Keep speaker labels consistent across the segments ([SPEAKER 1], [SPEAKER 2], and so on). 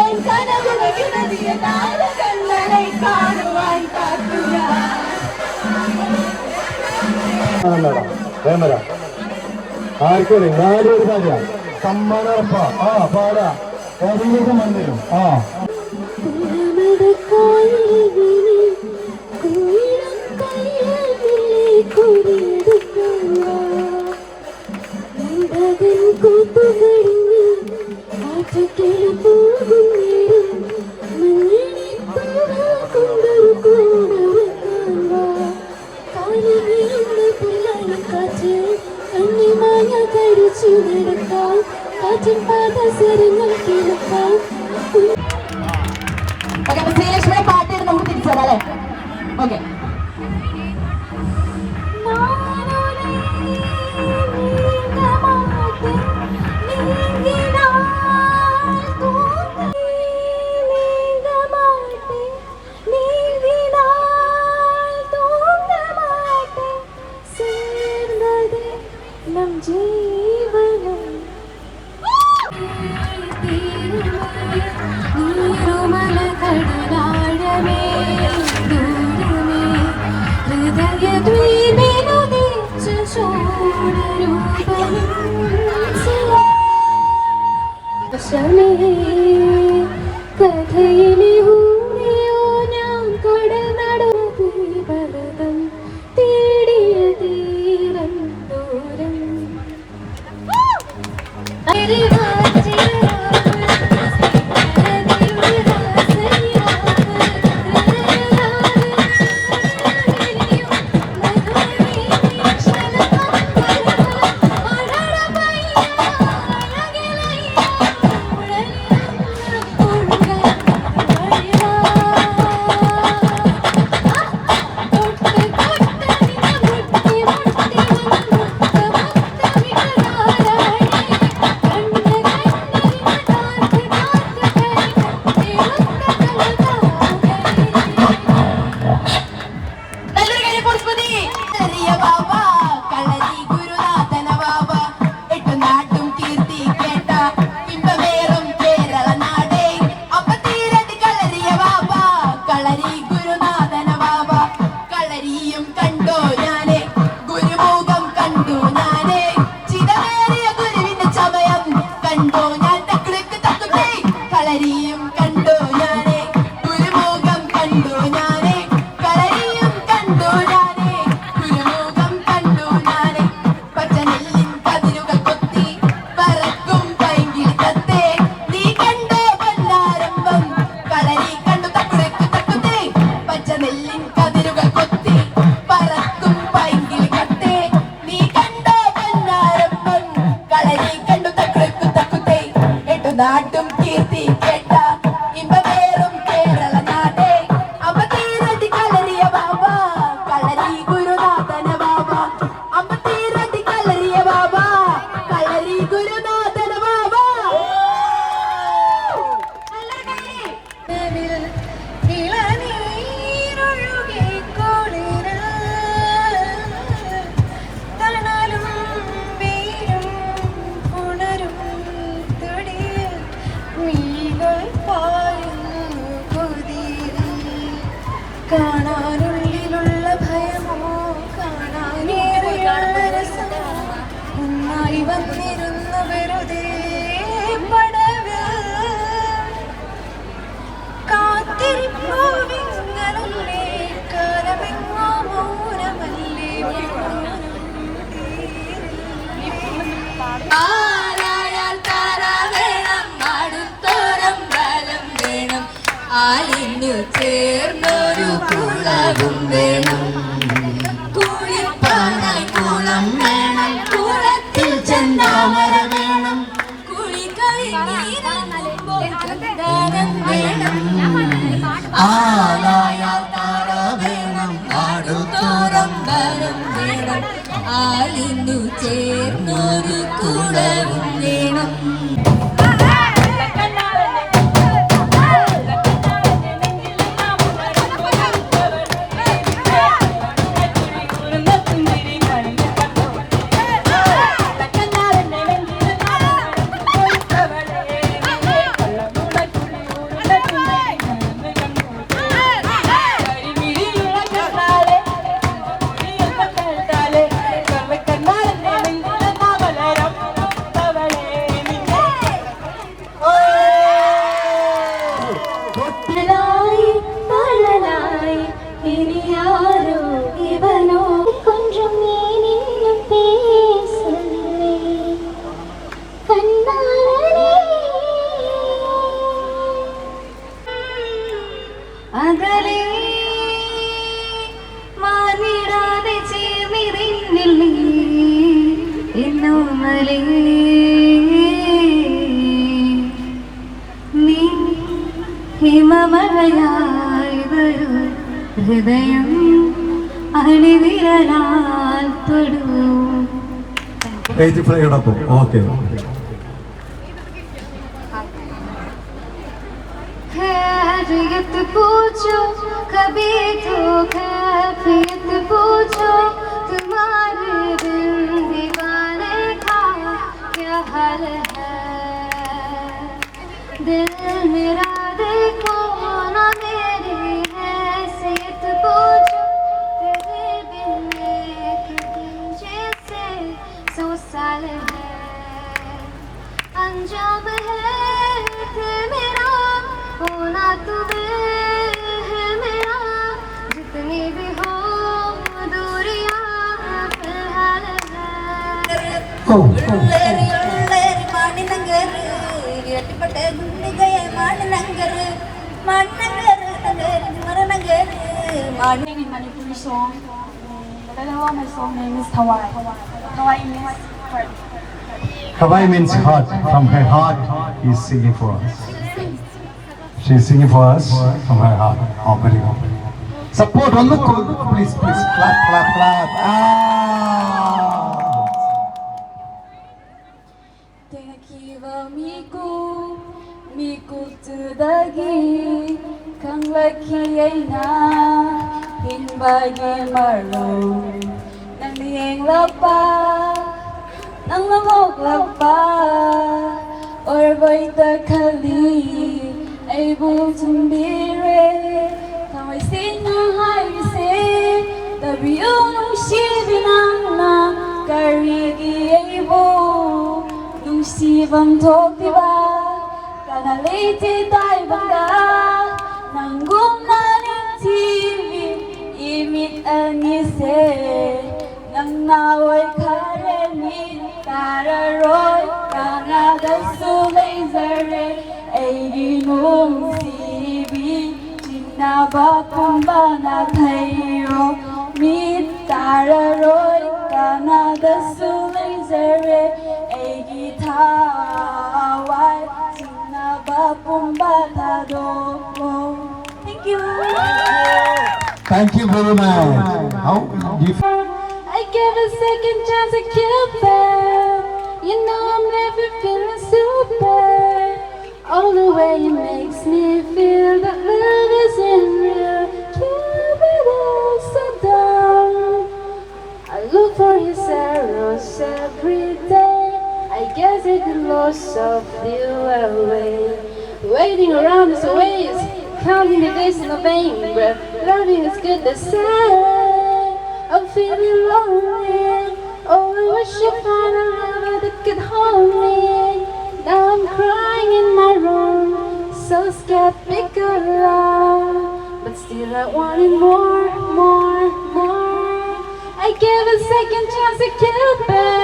[SPEAKER 1] என் கனவுகள் இறுதிய
[SPEAKER 2] தார கண்ணனை காணுவாய் காத்துயா மேடம் கேமரா ആർക്കും നാല് പേര് പാടിയാ സമ്മാനം ഉറപ്പാ ആ പാടാ ഏതെങ്കിലും മന്ദിരം ആ
[SPEAKER 3] ഓക്കെ ശ്രീലക്ഷ്മിയുടെ പാട്ടായിരുന്നു നമുക്ക് തിരിച്ചു തരാം അല്ലേ? ഓക്കെ. Sunny. கீர்த்தி கேட்டா இன்ப பேரும் പാലിന്നു ചേർന്നൊരു കുളവും വേണം. കുളിപ്പാനായി കുളം വേണം. കുളത്തിൽ ചെന്താമര വേണം. കുളി കഴിഞ്ഞാൽ വേണം. ആലായ താര വേണം. ആടുത്തോറം വരം വേണം. ആലിന്നു ചേർന്നൊരു കുളവും വേണം.
[SPEAKER 1] അകലെ മാനിടാതെ നീ. ഹൃദയം
[SPEAKER 2] ഓക്കെ
[SPEAKER 1] खैरियत पूछो कभी तो कैफियत पूछो तुम्हारे दिल दीवाने का क्या हाल है? दिल
[SPEAKER 3] ഉള്ളേറി ഉള്ളേറി മാണിനങ്കറ് എട്ടിപ്പട്ടെ ഗുണ്ടികയെ മാണിനങ്കറ് മണ്ണങ്കറ് നങ്കറ് മരണങ്കറ് Mani
[SPEAKER 4] sing in Manipuri song. The dalawa my song name is Tawai. Tawai means heart.
[SPEAKER 2] Kawai means heart. From her heart, he's singing for us. She's singing for us from her heart. Oh, very good. Support on the cool. Please, please, clap, clap, clap. Ah!
[SPEAKER 4] Tekiwa miku, miku tudagi, kang laki ay na, hinbagi nang niyeng lapa, nang lamok lapa, or boy takali, ay butong bire, kaway sinahai se, tabi yung sibinang na, karigi ay bu, nung sibang topiba, kanaliti tayo bangga, nang gumaling TV, imit anise, nang naway karemi, kararoy, kanagal sumay ay ginong sibi, Jinaba kumba na tayo, mit kararoy, kanaga sumay zare, ay gitaway, Jinaba kumba tado. Thank you.
[SPEAKER 2] Thank you very much. How?
[SPEAKER 4] I give a second chance to Cupid. You know All the way it makes me feel that love isn't real. Cupid is so dumb. I look for his arrows every day. I guess it lost of you away. Waiting around his ways, counting the days in a vain breath. Loving is good to say. I'm feeling lonely. Oh, I wish I found a lover that could hold me. I'm crying in my room, so skeptical. But still, I wanted more, more, more. I gave a second chance to Cupid.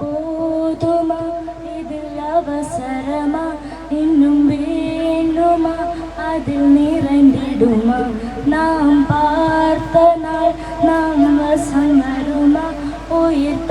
[SPEAKER 4] போதுமா? இதில் அவசரமா? இன்னும் வேணுமா அதில் நிறைந்திடுமா? நாம் பார்த்த நாள் நாம் வசம் வருமா? உயிர்